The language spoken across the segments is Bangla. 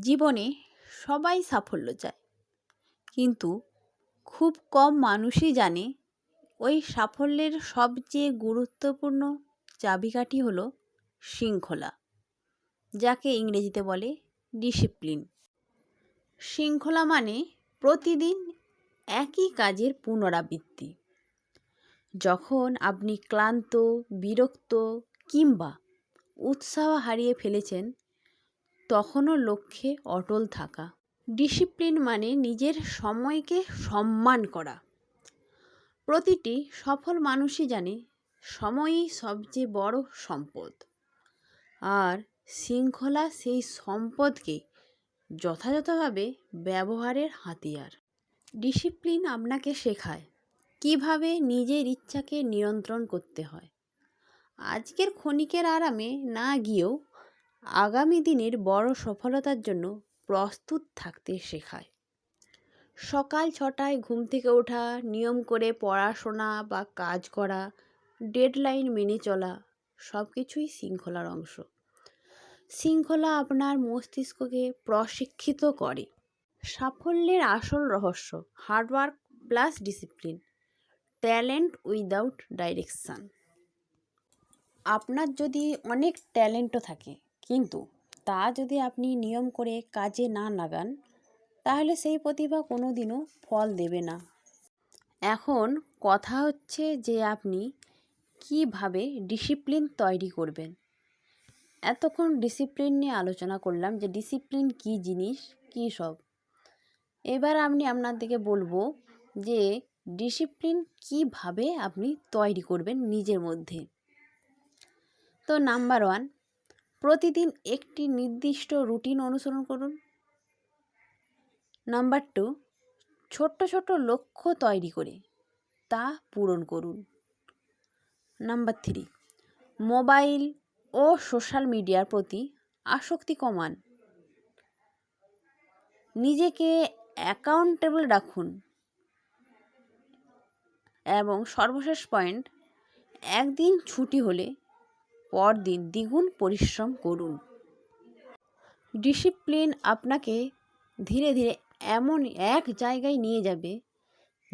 জীবনে সবাই সাফল্য চায়। কিন্তু খুব কম মানুষই জানে ওই সাফল্যের সবচেয়ে গুরুত্বপূর্ণ চাবিকাঠি হলো শৃঙ্খলা, যাকে ইংরেজিতে বলে ডিসিপ্লিন শৃঙ্খলা মানে প্রতিদিন একই কাজের পুনরাবৃত্তি। যখন আপনি ক্লান্ত, বিরক্ত কিংবা উৎসাহ হারিয়ে ফেলেছেন তখনও লক্ষ্যে অটল থাকা। ডিসিপ্লিন মানে নিজের সময়কে সম্মান করা। প্রতিটি সফল মানুষই জানে, সময়ই সবচেয়ে বড় সম্পদ। আর শৃঙ্খলা সেই সম্পদকে যথাযথভাবে ব্যবহারের হাতিয়ার। ডিসিপ্লিন আপনাকে শেখায় কীভাবে নিজের ইচ্ছাকে নিয়ন্ত্রণ করতে হয়। আজকের ক্ষণিকের আরামে না গিয়েও আগামী দিনের বড় সফলতার জন্য প্রস্তুত থাকতে শেখায়। সকাল ছটায় ঘুম থেকে ওঠা, নিয়ম করে পড়াশোনা বা কাজ করা, ডেডলাইন মেনে চলা সব কিছুই শৃঙ্খলার অংশ। শৃঙ্খলা আপনার মস্তিষ্ককে প্রশিক্ষিত করে। সাফল্যের আসল রহস্য hard work plus discipline talent without direction আপনার যদি অনেক ট্যালেন্টও থাকে কিন্তু তা যদি আপনি নিয়ম করে কাজে না লাগান, তাহলে সেই প্রতিভা কোনো দিনও ফল দেবে না। এখন কথা হচ্ছে যে আপনি কীভাবে ডিসিপ্লিন তৈরি করবেন। এতক্ষণ ডিসিপ্লিন নিয়ে আলোচনা করলাম যে ডিসিপ্লিন কি জিনিস, কী সব। এবার আমি আপনাদেরকে বলব যে ডিসিপ্লিন কীভাবে আপনি তৈরি করবেন নিজের মধ্যে। তো নাম্বার ওয়ান প্রতিদিন একটি নির্দিষ্ট রুটিন অনুসরণ করুন। নাম্বার টু, ছোট্ট ছোট্ট লক্ষ্য তৈরি করে তা পূরণ করুন। নাম্বার থ্রি, মোবাইল ও সোশ্যাল মিডিয়ার প্রতি আসক্তি কমান। নিজেকে অ্যাকাউন্টেবল রাখুন। এবং সর্বশেষ পয়েন্ট একদিন ছুটি হলে পরদিন দ্বিগুণ পরিশ্রম করুন। ডিসিপ্লিন আপনাকে ধীরে ধীরে এমন এক জায়গায় নিয়ে যাবে,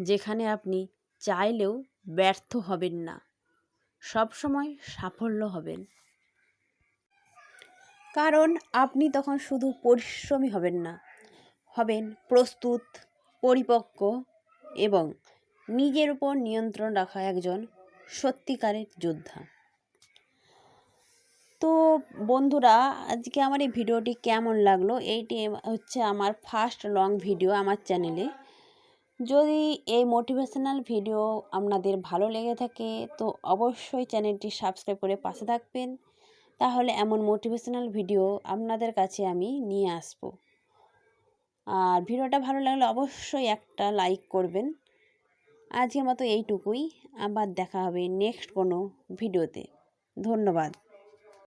যেখানে আপনি চাইলেও ব্যর্থ হবেন না। সবসময় সাফল্য হবেন। কারণ আপনি তখন শুধু পরিশ্রমী হবেন না, হবেন প্রস্তুত, পরিপক্ক এবং নিজের উপর নিয়ন্ত্রণ রাখা একজন সত্যিকারের যোদ্ধা। তো বন্ধুরা, আজকে আমার এই ভিডিওটি কেমন লাগল? এইটি হচ্ছে আমার ফার্স্ট লং ভিডিও আমার চ্যানেলে যদি এই মোটিভেশনাল ভিডিও আপনাদের ভালো লেগে থাকে, তো অবশ্যই চ্যানেলটি সাবস্ক্রাইব করে পাশে থাকবেন। তাহলে এমন মোটিভেশনাল ভিডিও আপনাদের কাছে আমি নিয়ে আসব। আর ভিডিওটা ভালো লাগলে অবশ্যই একটা লাইক করবেন। আজকের মতো এইটুকুই, আবার দেখা হবে নেক্সট কোনো ভিডিওতে ধন্যবাদ।